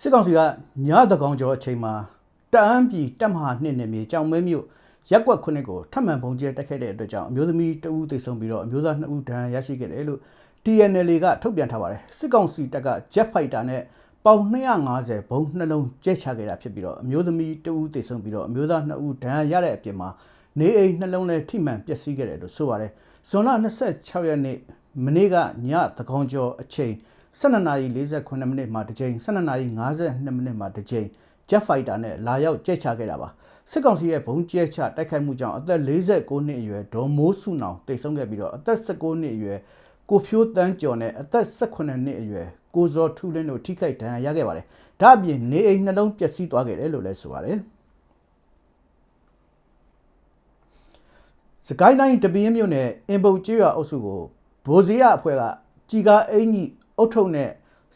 စစ်ကောင်စီကညတကောင်ကျော်အချိန်မှာတအန်းပြည်တပ်မဟာနှစ်နယ်မြေကြောင်မဲမြို့ရက်ကွက်ခုနှစ်ကိုထပ်မံပုံကျဲတက်ခဲ့တဲ့အတွက်ကြောင့်အမျိုးသမီးတဦးသေဆုံးပြီးတော့အမျိုးသား2ဦးဒဏ်ရာရရှိခဲ့တယ်လို့ TNL ကထုတ်ပြန်ထားပါတယ်စစ်ကောင်စီတပ်က Jet Fighter နဲ့ပေါင်250ဘုံနှလုံးကျဲချခဲ့တာဖြစ်ပြီးတော့အမျိုးသမီးတဦးသေဆုံးပြီးတော့အမျိုးသား2ဦးဒဏ်ရာရတဲ့အပြင်မှာနေအိမ်နှလုံးလည်းထိမှန်ပျက်စီးခဲ့တယ်လို့ဆိုပါတယ်ဇွန်လ26ရက်နေ့မနေ့ကညတကောင်ကျော်အချိန် 12:48မိနစ်မှာတစ်ကြိမ်12:52မိနစ်မှာတစ်ကြိမ် Jet Fighter နဲ့လာရောက်ကျဲချခဲ့တာပါစစ်ကောင်စီရဲ့ဘုံကျဲချတိုက်ခိုက်မှုကြောင့်အသက်49နှစ်အရွယ်ဒေါ်မိုးစုနောင်တိတ်ဆုံးခဲ့ပြီးတော့အသက်19နှစ်အရွယ်ကိုဖြိုးတန်းကျော်နဲ့အသက်18နှစ်အရွယ်ကိုဇော်ထူးလင်းတို့ထိခိုက်ဒဏ်ရာရခဲ့ပါတယ်ဒါအပြင်နေအိမ်နှလုံးပျက်စီးသွားခဲ့တယ်လို့လည်းဆိုပါတယ်စကိုင်းတိုင်းတပင်းမြို့နယ်အင်ပုတ်ကျွရအုပ်စုကိုဗိုလ်စီရအဖွဲ့ကជីကာအင်ကြီး အုတ်ထုံနဲ့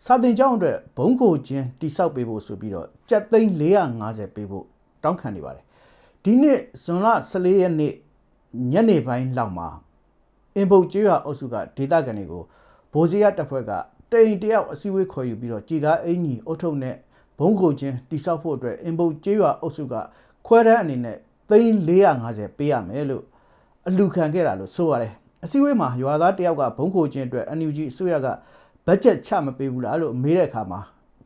စာတင်ကျောင်းအတွက်ဘုံကိုချင်းတိဆောက်ပေးဖို့ဆိုပြီးတော့ကြက်သိန်း450ပေးဖို့တောင်းခံနေပါတယ်ဒီနေ့ဇွန်လ14ရက်နေ့ညနေပိုင်းလောက်မှာအင်ပုတ်ကျွရအုပ်စုကဒေသခံတွေကိုဗိုလ်စီရတပ်ဖွဲ့ကတိန်တယောက်အစည်းအဝေးခေါ်ယူပြီးတော့ជីကာအင်ကြီးအုတ်ထုံနဲ့ဘုံကိုချင်းတိဆောက်ဖို့အတွက်အင်ပုတ်ကျွရအုပ်စုကခွဲတန်းအနေနဲ့သိန်း450ပေးရမယ်လို့အလူခံခဲ့တာလို့ဆိုရတယ်အစည်းအဝေးမှာရွာသားတယောက်ကဘုံခိုချင်းအတွက် NUG အစိုးရက ဘတ်ဂျက်ချမပေးဘူးလားလို့မေးတဲ့အခါမှာ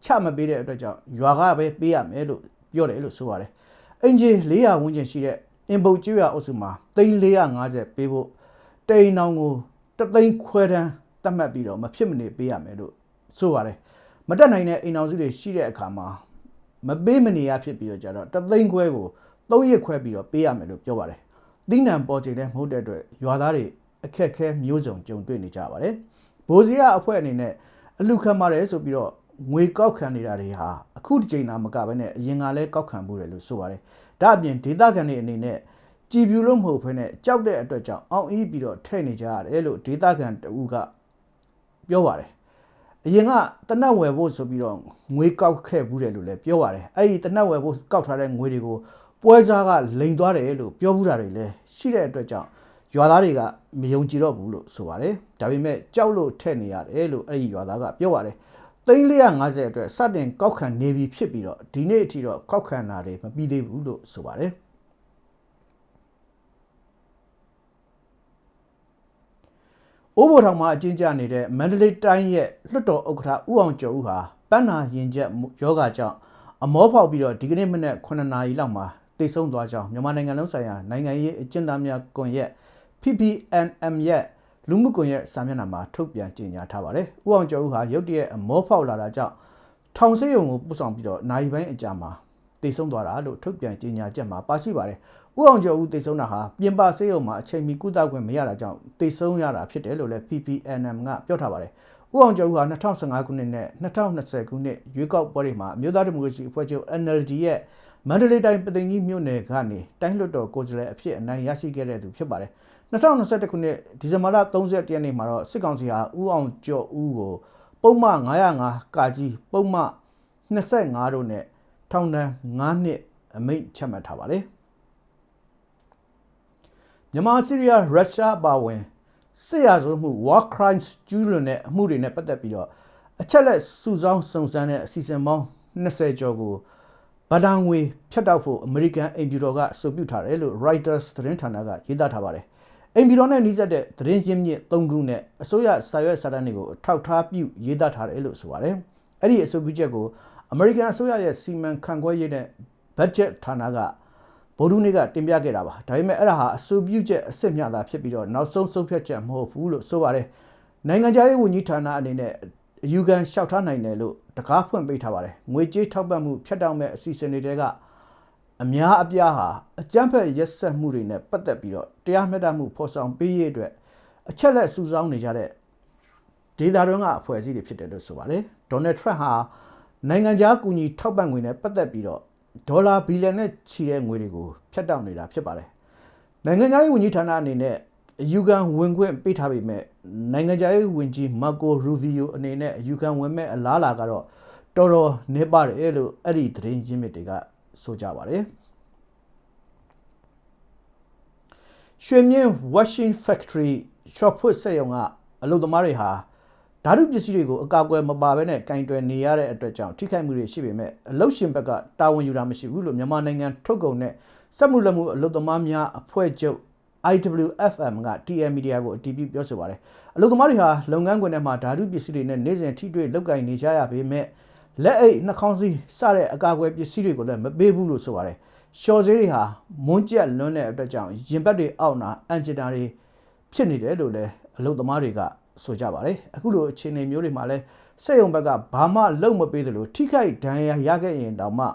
ချမပေးတဲ့အတွက်ကြောင့်ရွာကပဲပေးရမယ်လို့ပြောတယ်လို့ဆိုရတယ်အင်ဂျီ400ဝန်းကျင်ရှိတဲ့အင်ပုတ်ကျွရအုပ်စုမှာ3450ပေးဖို့တိန်အောင်ကိုတသိန်းခွဲတန်းတတ်မှတ်ပြီးတော့မဖြစ်မနေပေးရမယ်လို့ဆိုရတယ်မတက်နိုင်တဲ့အိမ်အောင်စုတွေရှိတဲ့အခါမှာမပေးမနေရဖြစ်ပြီးတော့ကြတော့တသိန်းခွဲကို3ရက်ခွဲပြီးတော့ပေးရမယ်လို့ပြောပါတယ်သီးနှံပေါ်ချိန်လည်းမဟုတ်တဲ့အတွက်ရွာသားတွေအခက်ခဲမျိုးစုံကြုံတွေ့နေကြပါတယ်။ ဘိုးစီရအဖွဲ့အနေနဲ့အလူခံပါတယ်ဆိုပြီးတော့ငွေကောက်ခံနေတာတွေဟာအခုတစ်ချိန်သာမကဘဲနဲ့အရင်ကလည်းကောက်ခံမှုတယ်လို့ဆိုပါတယ်။ဒါအပြင်ဒေသခံတွေအနေနဲ့ကြည်ပြူလို့မဟုတ်ဘဲနဲ့ကြောက်တဲ့အတွက်ကြောင့်အောင်အီးပြီးတော့ထဲ့နေကြရတယ်လို့ဒေသခံတဦးကပြောပါတယ်။အရင်ကတနတ်ဝယ်ဖို့ဆိုပြီးတော့ငွေကောက်ခဲ့ဘူးတယ်လို့လည်းပြောပါတယ်။အဲ့ဒီတနတ်ဝယ်ဖို့ကောက်ထားတဲ့ငွေတွေကိုပွဲစားကလိန်သွားတယ်လို့ပြောဘူးတာတွေလည်းရှိတဲ့အတွက်ကြောင့် ရွာသားတွေကမယုံကြည်တော့ဘူးလို့ဆိုပါတယ်ဒါပေမဲ့ကြောက်လို့ထည့်နေရတယ်လို့အဲ့ဒီရွာသားကပြောပါတယ်သိန်း450အတွက်စတင်ကောက်ခံနေပြီဖြစ်ပြီးတော့ဒီနေ့အထိတော့ကောက်ခံတာတွေမပြီးသေးဘူးလို့ဆိုပါတယ်အိုးဘိုထောင်မှာအကျဉ်းချနေတဲ့မန္တလေးတိုင်းရဲ့လွှတ်တော်ဥက္ကဋ္ဌဦးအောင်ကျော်ဦးဟာပန်းနာရင်ကျက်ယောဂကြောင့်အမောဖောက်ပြီးတော့ဒီကနေ့မနေ့9နာရီလောက်မှာတိတ်ဆုံးသွားကြောင်းမြန်မာနိုင်ငံလုံးဆိုင်ရာနိုင်ငံရေးအကျဉ်းသားများကွန်ရက် PPNM ရဲ့လူမှုကွန်ရက်စာမျက်နှာမှာထုတ်ပြန်ကြေညာထားပါတယ်။ဦးအောင်ကျော်ဦးဟာရုတ်တရက်အမောဖောက်လာတာကြောင့်ထောင်ဆေးရုံကိုပို့ဆောင်ပြီးတော့နိုင်ပိုင်းအကြာမှာတိတ်ဆုံးသွားတာလို့ထုတ်ပြန်ကြေညာချက်မှာပါရှိပါတယ်။ဦးအောင်ကျော်ဦးတိတ်ဆုံးတာဟာပြင်ပဆေးရုံမှာအချိန်မီကုသခွင့်မရတာကြောင့်တိတ်ဆုံးရတာဖြစ်တယ်လို့လည်း PPNM ကပြောထားပါတယ်။ဦးအောင်ကျော်ဦးဟာ2015ခုနှစ်နဲ့2020ခုနှစ်ရွေးကောက်ပွဲတွေမှာအမျိုးသားဒီမိုကရေစီအဖွဲ့ချုပ် NLD ရဲ့မန္တလေးတိုင်းပသိမ်ကြီးမြို့နယ်ကနေတိုင်းလွှတ်တော်ကိုယ်စားလှယ်အဖြစ်အနိုင်ရရှိခဲ့တဲ့သူဖြစ်ပါတယ်။ 2021ခုနှစ်ဒီဇင်ဘာလ31ရက်နေ့မှာတော့စစ်ကောင်စီဟာဦးအောင်ကျော်ဦးကိုပုံမှန်905ကာကြီးပုံမှန်25တို့နဲ့ထောင်ဒဏ်9နှစ်အမိန့်ချမှတ်ထားပါတယ်မြန်မာဆီးရီးယားရုရှားပါဝင်စစ်ရာဇဝတ်မှု war crimes ကျူးလွန်တဲ့အမှုတွေနဲ့ပတ်သက်ပြီးတော့အချက်လက်စုဆောင်းစုံစမ်းတဲ့အစီအစဉ်ပေါင်း20ကျော်ကိုဗဒံငွေဖြတ်တောက်ဖို့အမေရိကန်အင်ဂျီတော်ကအဆိုပြုထားတယ်လို့ Reuters သတင်းဌာနကရေးသားထားပါတယ် အိမ်ပြည်တော်နဲ့နှိစက်တဲ့သတင်းချင်းမြင့်၃ခုနဲ့အစိုးရစာရွက်စာတမ်းတွေကိုထောက်ထားပြုရေးသားထားတယ်လို့ဆိုပါတယ်။အဲ့ဒီအဆိုပြုချက်ကိုအမေရိကန်အစိုးရရဲ့စီမံခန့်ခွဲရေးနဲ့ဘတ်ဂျက်ဌာနကဗိုလ်ဒူးနေ့ကတင်ပြခဲ့တာပါ။ဒါပေမဲ့အဲ့ဒါဟာအဆိုပြုချက်အစ်စ်မျှတာဖြစ်ပြီးတော့နောက်ဆုံးဆုံးဖြတ်ချက်မဟုတ်ဘူးလို့ဆိုပါတယ်။နိုင်ငံခြားရေးဝန်ကြီးဌာနအနေနဲ့အယူခံလျှောက်ထားနိုင်တယ်လို့တကားဖွင့်ပေးထားပါတယ်။ငွေကြေးထောက်ပံ့မှုဖြတ်တောက်မဲ့အစီအစဉ်တွေက အများအပြားဟာအကြမ်းဖက်ရက်စက်မှုတွေနဲ့ပတ်သက်ပြီးတော့တရားမျှတမှုဖော်ဆောင်ပေးရေးအတွက်အချက်လက်စုဆောင်းနေကြတဲ့ဒေတာတွင်းကအဖွဲ့အစည်းတွေဖြစ်တယ်လို့ဆိုပါတယ်ဒေါ်နယ်ထရန့်ဟာနိုင်ငံခြားကူညီထောက်ပံ့ငွေနဲ့ပတ်သက်ပြီးတော့ဒေါ်လာဘီလီယံနဲ့ချီတဲ့ငွေတွေကိုဖျက်တောက်နေတာဖြစ်ပါတယ်နိုင်ငံခြားရေးဝန်ကြီးဌာနအနေနဲ့အယူခံဝင်ခွင့်ပေးထားပေမဲ့နိုင်ငံခြားရေးဝန်ကြီးမာကိုရူဗီယိုအနေနဲ့အယူခံဝင်မဲ့အလားလာကတော့တော်တော်နေပါတယ်လို့အဲ့ဒီသတင်းရင်းမြစ်တွေက ဆိုကြပါတယ်ရွှေမြင့် washing factory shop ဖွတ်စက်ရုံကအလုပ်သမားတွေဟာဓာတုပစ္စည်းတွေကိုအကာအကွယ်မပါဘဲနဲ့ကင်တွယ်နေရတဲ့အတွက်ကြောင့်ထိခိုက်မှုတွေရှိပေမဲ့အလုတ်ရှင်ဘက်ကတာဝန်ယူတာမရှိဘူးလို့မြန်မာနိုင်ငံထုတ်ကုန်တဲ့စက်မှုလက်မှုအလုပ်သမားများအဖွဲ့ချုပ် IWFM က TM Media ကိုအတည်ပြုပြောဆိုပါတယ်အလုပ်သမားတွေဟာလုပ်ငန်းခွင်ထဲမှာဓာတုပစ္စည်းတွေနဲ့နေ့စဉ်ထိတွေ့လုပ်ကိုင်နေကြရပေမဲ့ လက်အိတ်နှာခေါင်းစည်းစတဲ့အကာအကွယ်ပစ္စည်းတွေကိုလည်းမပေးဘူးလို့ဆိုပါတယ်ရှော်ဈေးတွေဟာမွန်းကျက်လွန်းတဲ့အတွက်ကြောင့်ရင်ဘတ်တွေအောက်နာအန်ဂျီတာတွေဖြစ်နေတယ်လို့လည်းအလုပ်သမားတွေကဆိုကြပါတယ်အခုလိုအခြေအနေမျိုးတွေမှာလည်းစက်ရုံဘက်ကဘာမှလုပ်မပေးသလိုထိခိုက်ဒဏ်ရာရခဲ့ရင်တောင်မှ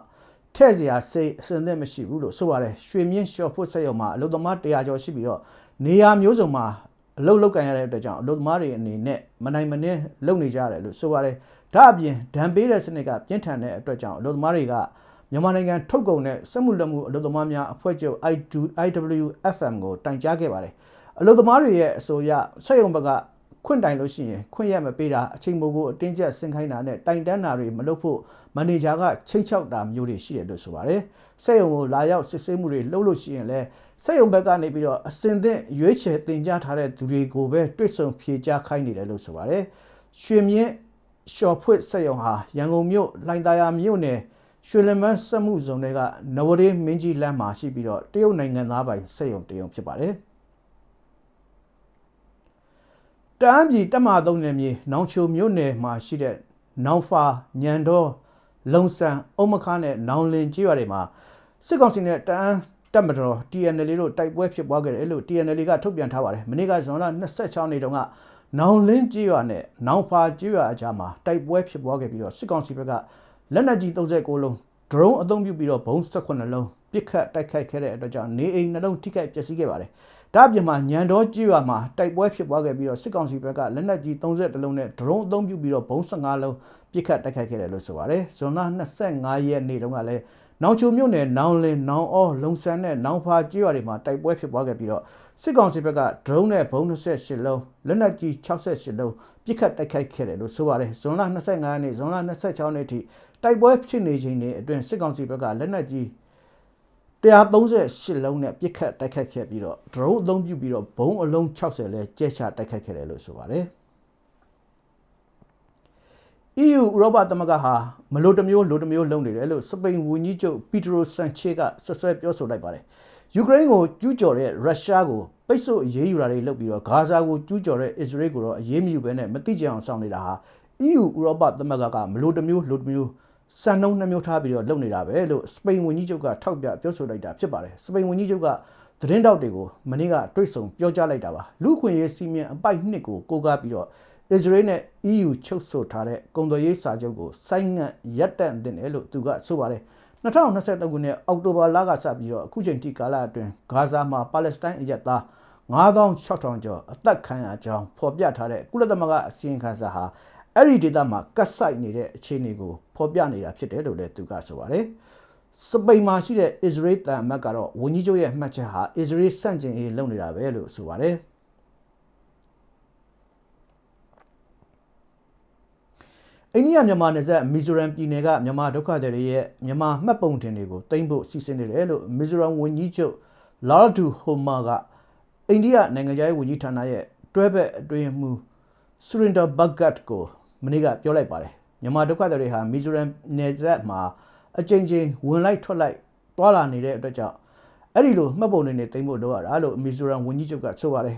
ထဲ့စရာစိတ်အစင်သက်မရှိဘူးလို့ဆိုပါတယ်ရွှေမြင့်ရှော့ဖို့စက်ရုံမှာအလုပ်သမား100ကျော်ရှိပြီးတော့နေရာမျိုးစုံမှာ အလုပ်လုပ်ကန်ရတဲ့အတွက်ကြောင့်အလုပ်သမားတွေအနေနဲ့မနိုင်မနှင်းလုပ်နေကြရတယ်လို့ဆိုပါတယ်ဒါအပြင်ဒဏ်ပေးတဲ့စနစ်ကပြင်းထန်တဲ့အတွက်ကြောင့်အလုပ်သမားတွေကမြန်မာနိုင်ငံထုတ်ကုန်တဲ့စက်မှုလက်မှုအလုပ်သမားများအဖွဲ့ချုပ် IWFM ကိုတိုင်ကြားခဲ့ပါတယ်အလုပ်သမားတွေရဲ့အဆိုအရစက်ရုံဘက်က ခွင့်တိုင်လို့ရှိရင်ခွင့်ရမပေးတာအချိန်မိုးကိုအတင်းကျပ်ဆင်ခိုင်းတာနဲ့တိုင်တန်းတာတွေမလုပ်ဖို့မန်နေဂျာကချိတ်ချောက်တာမျိုးတွေရှိတယ်လို့ဆိုပါတယ်။စက်ရုံကိုလာရောက်စစ်ဆေးမှုတွေလုပ်လို့ရှိရင်လည်းစက်ရုံဘက်ကနေပြီးတော့အစင်သင့်ရွေးချယ်တင်ကြားထားတဲ့သူတွေကိုပဲတွေ့ဆုံဖြေကြားခိုင်းနေတယ်လို့ဆိုပါတယ်။ရွှေမြင့်ရှော်ဖွတ်စက်ရုံဟာရန်ကုန်မြို့လှိုင်သာယာမြို့နယ်ရွှေလမန်းစက်မှုဇုံတွေကနဝရေမင်းကြီးလမ်းမှာရှိပြီးတော့တရုတ်နိုင်ငံသားပိုင်စက်ရုံတရုံဖြစ်ပါတယ်။ တန်းပြည်တက်မာသုံးနယ်မြေနောင်ချိုမြို့နယ်မှာရှိတဲ့နောင်ဖာညံတော်လုံဆန်အုံမခါနဲ့နောင်လင်ကြီးရွာတွေမှာစစ်ကောင်စီနဲ့တန်းတက်မတော် TNL တို့တိုက်ပွဲဖြစ်ပွားခဲ့တယ်လို့ TNL ကထုတ်ပြန်ထားပါတယ်မနေ့ကဇွန်လ26နေ့တုန်းကနောင်လင်းကြီးရွာနဲ့နောင်ဖာကြီးရွာအကြားမှာတိုက်ပွဲဖြစ်ပွားခဲ့ပြီးတော့စစ်ကောင်စီဘက်ကလက်နက်ကြီး39လုံး drone အသုံးပြုပြီးတော့ဘုံ18လုံးပစ်ခတ်တိုက်ခိုက်ခဲ့တဲ့အတွက်ကြောင့်နေအိမ်နှလုံးထိခိုက်ပျက်စီးခဲ့ပါတယ် ဒါအပြင်မှာညံတော်ကြီးရွာမှာတိုက်ပွဲဖြစ်ပွားခဲ့ပြီးတော့စစ်ကောင်စီဘက်ကလက်နက်ကြီး30လုံးနဲ့ drone အသုံးပြုပြီးတော့ဘုံ15လုံးပစ်ခတ်တိုက်ခိုက်ခဲ့တယ်လို့ဆိုပါတယ်ဇွန်လ25ရက်နေ့တုန်းကလည်းနောင်ချိုမြို့နယ်နောင်လင်နောင်အောလုံဆန်းနဲ့နောင်ဖာကြီးရွာတွေမှာတိုက်ပွဲဖြစ်ပွားခဲ့ပြီးတော့စစ်ကောင်စီဘက်က drone နဲ့ဘုံ28လုံးလက်နက်ကြီး68လုံးပစ်ခတ်တိုက်ခိုက်ခဲ့တယ်လို့ဆိုပါတယ်ဇွန်လ25ရက်နေ့ဇွန်လ26ရက်နေ့ထိတိုက်ပွဲဖြစ်နေချိန်တွေအတွင်းစစ်ကောင်စီဘက်ကလက်နက်ကြီး 138လုံးနဲ့ပြစ်ခတ်တိုက်ခတ်ခဲ့ပြီးတော့ drone အသုံးပြုပြီးတော့ဘုံအလုံး60လဲကျဲချတိုက်ခတ်ခဲ့တယ်လို့ဆိုပါတယ်။ EU ဥရောပသမဂ္ဂဟာမလိုတမျိုးလိုတမျိုးလုပ်နေတယ်လို့စပိန်ဝန်ကြီးချုပ်ပီတရိုဆန်ချေကဆွဆွဲပြောဆိုလိုက်ပါတယ်။ယူကရိန်းကိုကျူးကျော်တဲ့ရုရှားကိုပိတ်ဆို့အရေးယူတာတွေလုပ်ပြီးတော့ဂါဇာကိုကျူးကျော်တဲ့အစ္စရေးကိုတော့အရေးမယူဘဲနဲ့မတိကျအောင်ဆောင်နေတာဟာ EU ဥရောပသမဂ္ဂကမလိုတမျိုးလိုတမျိုး စံနှုန်းနှမျိုးထားပြီးတော့လုပ်နေတာပဲလို့စပိန်ဝန်ကြီးချုပ်ကထောက်ပြပြောဆိုလိုက်တာဖြစ်ပါတယ်စပိန်ဝန်ကြီးချုပ်ကသတင်းတောက်တွေကိုမနေ့ကတွေ့ဆုံပြောကြားလိုက်တာပါလူခွင့်ရေးစီမံအပိုက်နှစ်ကိုကိုးကားပြီးတော့အစ္စရေးနဲ့ EU ချုပ်ဆိုထားတဲ့ကုန်သွယ်ရေးစာချုပ်ကိုဆိုင်းငံ့ရပ်တန့်တင်တယ်လို့သူကဆိုပါတယ်2023ခုနှစ်အောက်တိုဘာလကစပြီးတော့အခုချိန်ထိကာလအတွင်းဂါဇာမှာပါလက်စတိုင်းအရက်သား9600ကျော်အသက်ခံရကြောင်းဖော်ပြထားတဲ့ကုလသမဂ္ဂအစည်းအဝေးဟာ အဲ့ဒီဒေသမှာကတ်ဆိုင်နေတဲ့အခြေအနေကိုဖော်ပြနေတာဖြစ်တယ်လို့လည်းသူကဆိုပါတယ်။စပိန်မှာရှိတဲ့အစ္စရေးတန်အမတ်ကတော့ဝန်ကြီးချုပ်ရဲ့မှတ်ချက်ဟာအစ္စရေးစန့်ကျင်ရေးလုပ်နေတာပဲလို့ဆိုပါတယ်။အိန္ဒိယမြန်မာနယ်စပ်မီဇိုရမ်ပြည်နယ်ကမြန်မာဒုက္ခသည်တွေရဲ့မြန်မာမှတ်ပုံတင်တွေကိုတင်ဖို့စီစဉ်နေတယ်လို့မီဇိုရမ်ဝန်ကြီးချုပ်လာဒူဟိုမာကအိန္ဒိယနိုင်ငံခြားရေးဝန်ကြီးဌာနရဲ့တွဲဘက်အတွင်းမှုစရင်ဒါဘတ်ဂတ်ကို မနေ့ကပြောလိုက်ပါတယ်မြန်မာဒုက္ခသည်တွေဟာမီဇိုရမ်နယ်စပ်မှာအကြိမ်ကြိမ်ဝင်လိုက်ထွက်လိုက်တွာလာနေတဲ့အတွက်ကြောင့်အဲ့ဒီလိုမှတ်ပုံတွေနဲ့တင်ဖို့လိုရတာလို့မီဇိုရမ်ဝန်ကြီးချုပ်ကဆိုပါတယ်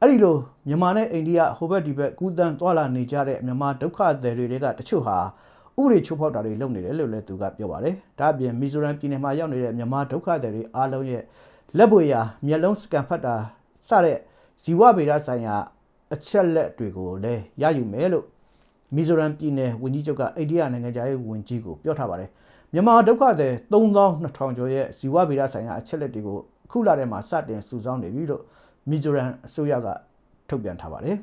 အဲ့ဒီလိုမြန်မာနဲ့အိန္ဒိယဟိုဘက်ဒီဘက်ကူးတန်းတွာလာနေကြတဲ့မြန်မာဒုက္ခသည်တွေကတချို့ဟာဥပဒေချိုးဖောက်တာတွေလုပ်နေတယ်လို့လည်းသူကပြောပါတယ်ဒါအပြင်မီဇိုရမ်ပြည်နယ်မှာရောက်နေတဲ့မြန်မာဒုက္ခသည်တွေအားလုံးရဲ့လက်ပွေရာမျက်လုံးစကန်ဖတ်တာစတဲ့ဇီဝဗေဒဆိုင်ရာအချက်လက်တွေကိုလည်းရယူမယ်လို့ မီဇိုရမ်ပြည်နယ်ဝန်ကြီးချုပ်ကအိန္ဒိယနိုင်ငံသားရေးဝန်ကြီးကိုပြောထားပါတယ်မြန်မာဒုက္ခသည်3200ကျော်ရဲ့ဇီဝဗေဒဆိုင်ရာအချက်လက်တွေကိုအခုလာထဲမှာစတင်စုဆောင်းနေပြီလို့မီဇိုရမ်အစိုးရကထုတ်ပြန်ထားပါတယ်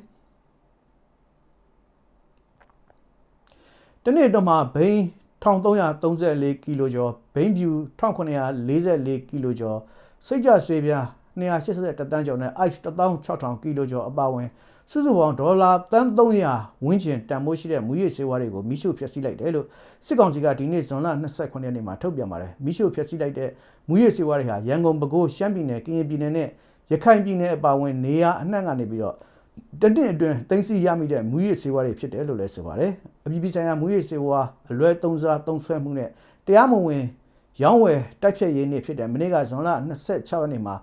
တနေ့တော့မှဘိန်း1334ကီလိုကျော်ဘိန်းဖြူ1944ကီလိုကျော်စိတ်ကြဆွေးပြား 281တန်းကျော်နဲ့ ice 16000ကီလိုကျော်အပါအဝင်စုစုပေါင်းဒေါ်လာတန်း300ဝန်းကျင်တန်ဖိုးရှိတဲ့မူရည်ဆေးဝါးတွေကိုမိရှုဖျက်ဆီးလိုက်တယ်လို့စစ်ကောင်စီကဒီနေ့ဇွန်လ29ရက်နေ့မှာထုတ်ပြန်ပါတယ်မိရှုဖျက်ဆီးလိုက်တဲ့မူရည်ဆေးဝါးတွေဟာရန်ကုန်ပဲခူးရှမ်းပြည်နယ်ကရင်ပြည်နယ်နဲ့ရခိုင်ပြည်နယ်အပါအဝင်နေရာအနှံ့ကနေပြီးတော့တနစ်အတွင်းတင်စီရမိတဲ့မူရစ်စေဝါတွေဖြစ်တယ်လို့လည်းဆိုပါတယ်အပြည်ပြည်ဆိုင်ရာမူရစ်စေဝါအလွဲသုံးစားသုံးဆွဲမှုနဲ့တရားမဝင် ရောင်းဝယ်တိုက်ဖြတ်ရေးနေ့ဖြစ်တဲ့မနေ့ကဇွန်လ26ရက်နေ့မှာ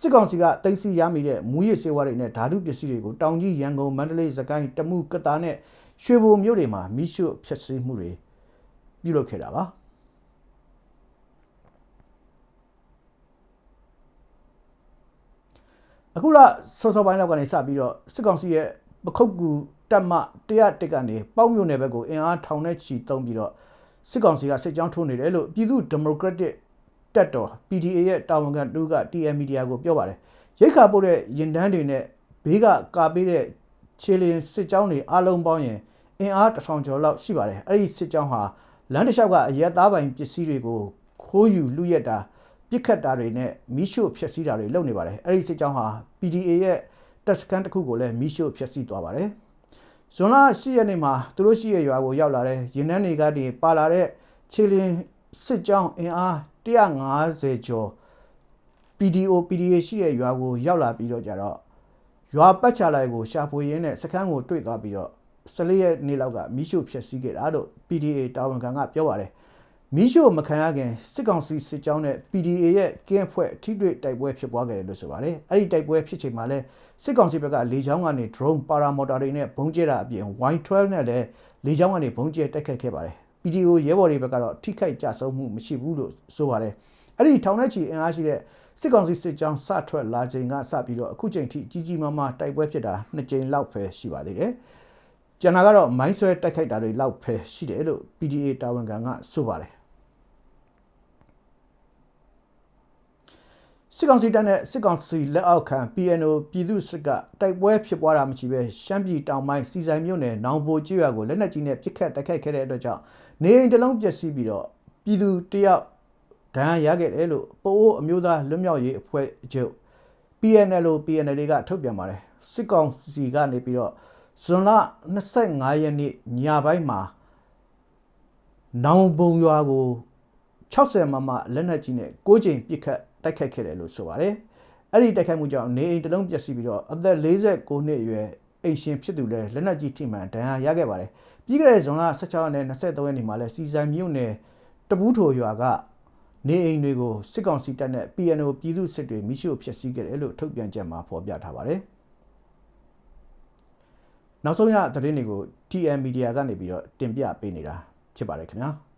စစ်ကောင်စီကတင်စီရမိတဲ့မူရစ်စေဝါတွေနဲ့ဓာတုပစ္စည်းတွေကိုတောင်ကြီးရန်ကုန်မန္တလေးစကိုင်းတမူကတာနဲ့ရွှေဘိုမြို့တွေမှာမိရှုဖျက်ဆီးမှုတွေပြုလုပ်ခဲ့တာပါအခုလစောစောပိုင်းလောက်ကနေစပြီးတော့စစ်ကောင်စီရဲ့ပခုတ်ကူတက်မ101ကနေပေါက်မြို့နယ်ဘက်ကိုအင်အားထောင်နဲ့ချီတုံးပြီးတော့ စစ်ကောင်စီကစစ်ကြောင်းထိုးနေတယ်လို့ပြည်သူ့ဒီမိုကရက်တစ်တက်တော် PDA ရဲ့တာဝန်ခံတူက TM Media ကိုပြောပါတယ်ရိတ်ခါပို့တဲ့ရင်တန်းတွေနဲ့ဘေးကကာပေးတဲ့ခြေလင်းစစ်ကြောင်းတွေအလုံးပေါင်းရင်အင်အားတစ်ထောင်ကျော်လောက်ရှိပါတယ်အဲ့ဒီစစ်ကြောင်းဟာလမ်းတစ်လျှောက်ကအရက်သားပိုင်ပစ္စည်းတွေကိုခိုးယူလူရက်တာပြစ်ခတ်တာတွေနဲ့မီးရှို့ဖျက်ဆီးတာတွေလုပ်နေပါတယ်အဲ့ဒီစစ်ကြောင်းဟာ PDA ရဲ့တပ်စခန်းတစ်ခုကိုလည်းမီးရှို့ဖျက်ဆီးသွားပါတယ် ဇွန်လ10ရက်နေ့မှာသူတို့ရှိရရွာကိုရောက်လာတဲ့ရင်နှန်းတွေကတည်းပါလာတဲ့ခြေလင်းစစ်ကြောင်းအင်အား150ကျော် PDO PDA ရှိတဲ့ရွာကိုရောက်လာပြီးတော့ကြတော့ရွာပတ်ချလိုက်ကိုရှာဖွေရင်းနဲ့စခန်းကိုတွေ့သွားပြီးတော့14ရက်နေ့လောက်ကမီးရှို့ဖျက်ဆီးခဲ့တာလို့ PDA တာဝန်ခံကပြောပါတယ် မီးရှို့မခံရခင်စစ်ကောင်စီစစ်ကြောင်းနဲ့ PDA ရဲ့ကင်းဖွဲ့ထိတွေ့တိုက်ပွဲဖြစ်ပွားခဲ့တယ်လို့ဆိုပါတယ်အဲ့ဒီတိုက်ပွဲဖြစ်ချိန်မှာလဲစစ်ကောင်စီဘက်ကလေကြောင်းကနေ drone paramotor တွေနဲ့ဘုံကျဲတာအပြင် Y12 နဲ့လည်းလေကြောင်းကနေဘုံကျဲတိုက်ခိုက်ခဲ့ပါတယ် PDO ရဲဘော်တွေဘက်ကတော့ထိခိုက်ကြဆုံးမှုမရှိဘူးလို့ဆိုပါတယ်အဲ့ဒီထောင်ထဲချီအင်အားရှိတဲ့စစ်ကောင်စီစစ်ကြောင်းစထွက်လာချိန်ကစပြီးတော့အခုချိန်ထိကြီးကြီးမားမားတိုက်ပွဲဖြစ်တာနှစ်ကြိမ်လောက်ပဲရှိပါသေးတယ်ကျန်တာကတော့မိုင်းဆွဲတိုက်ခိုက်တာတွေလောက်ပဲရှိတယ်လို့ PDA တာဝန်ခံကဆိုပါတယ် စစ်ကောင်စီတပ်နဲ့စစ်ကောင်စီလက်အောက်ခံ PNO ပြည်သူစစ်ကတိုက်ပွဲဖြစ်ပွားတာမရှိပဲရှမ်းပြည်တောင်ပိုင်းစီဆိုင်မြို့နယ်နောင်ပိုကျွော်ကိုလက်နက်ကြီးနဲ့ပစ်ခတ်တိုက်ခိုက်ခဲ့တဲ့အတွက်ကြောင့်နေအိမ်တစ်လုံးပျက်စီးပြီးတော့ပြည်သူတယောက်ဒဏ်ရာရခဲ့တယ်လို့ပိုအိုးအမျိုးသားလွတ်မြောက်ရေးအဖွဲ့ချုပ် PNL PNL ကထုတ်ပြန်ပါတယ်စစ်ကောင်စီကနေပြီးတော့ဇွန်လ25ရက်နေ့ညပိုင်းမှာနောင်ပုံရွာကို60မမလက်နက်ကြီးနဲ့6ကြိမ်ပစ်ခတ် တိုက်ခိုက်ခဲ့တယ်လို့ဆိုပါတယ်။အဲ့ဒီတိုက်ခိုက်မှုကြောင့်နေအိမ်တစ်လုံးပျက်စီးပြီးတော့အသက်49နှစ်အရွယ်အိမ်ရှင်ဖြစ်သူလည်းလက်နက်ကြီးထိမှန်ဒဏ်ရာရခဲ့ပါတယ်။ပြီးခဲ့တဲ့ဇွန်လ16ရက်နဲ့23ရက်နေ့မှာလည်းစီဇန်မြို့နယ်တပူးထိုရွာကနေအိမ်တွေကိုစစ်ကောင်စီတပ်နဲ့ PNO ပြည်သူစစ်တွေမိရှို့ဖျက်ဆီးခဲ့တယ်လို့ထုတ်ပြန်ချက်မှာဖော်ပြထားပါတယ်။နောက်ဆုံးရသတင်းတွေကို TM Media ကနေပြီးတော့တင်ပြပေးနေတာဖြစ်ပါတယ်ခင်ဗျာ။